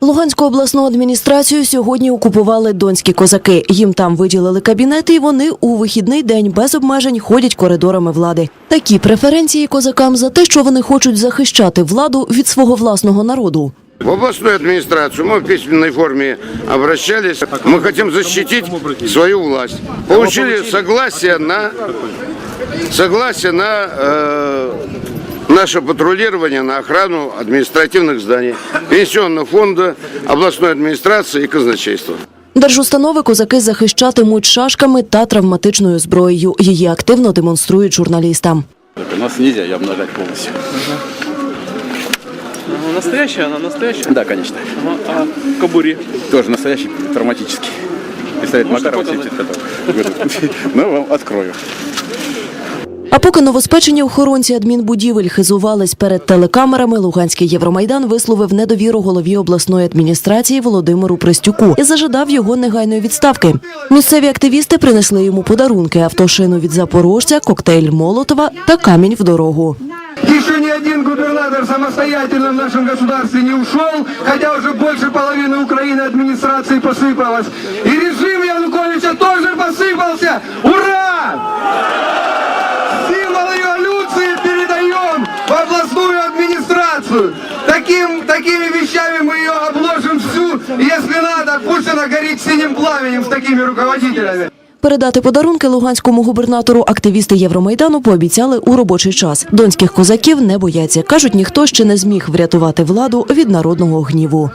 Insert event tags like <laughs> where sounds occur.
Луганську обласну адміністрацію сьогодні окупували донські козаки. Їм там виділили кабінети, і вони у вихідний день без обмежень ходять коридорами влади. Такі преференції козакам за те, що вони хочуть захищати владу від свого власного народу. В областную администрацию мы в письменной форме обращались. Мы хотим защитить свою власть. Получили согласие на согласие на э, наше патрулирование, на охрану административных зданий, пенсионного фонда, областной администрации и казначейства. Держустанови козаки захищатимуть шашками та травматичною зброєю. Її активно демонструють журналістам. Нас нельзя ее обнажать полностью. Ага, Настоящая она, настоящая? Да, конечно. Ага, А в кобуре? Тоже настоящий травматический. Пистолет Макарова показать? 75 <laughs> Ну, вам открою. А поки новоспечені охоронці адмінбудівель хизувались перед телекамерами, Луганський Євромайдан висловив недовіру голові обласної адміністрації Володимиру Пристюку і зажадав його негайної відставки. Місцеві активісти принесли йому подарунки: автошину від запорожця, коктейль Молотова та камінь в дорогу. Еще ни один губернатор самостоятельно в нашем государстве не ушел, хотя уже больше половины Украины администрации посыпалось. И режим Януковича тоже посыпался. Администрацию. Таким, такими вещами мы ее обложим всю. Если надо, пусть она горит синим пламенем с такими руководителями. Передати подарунки луганському губернатору активісти Євромайдану пообіцяли у робочий час. Донських козаків не бояться. кажуть, ніхто ще не зміг врятувати владу від народного гніву.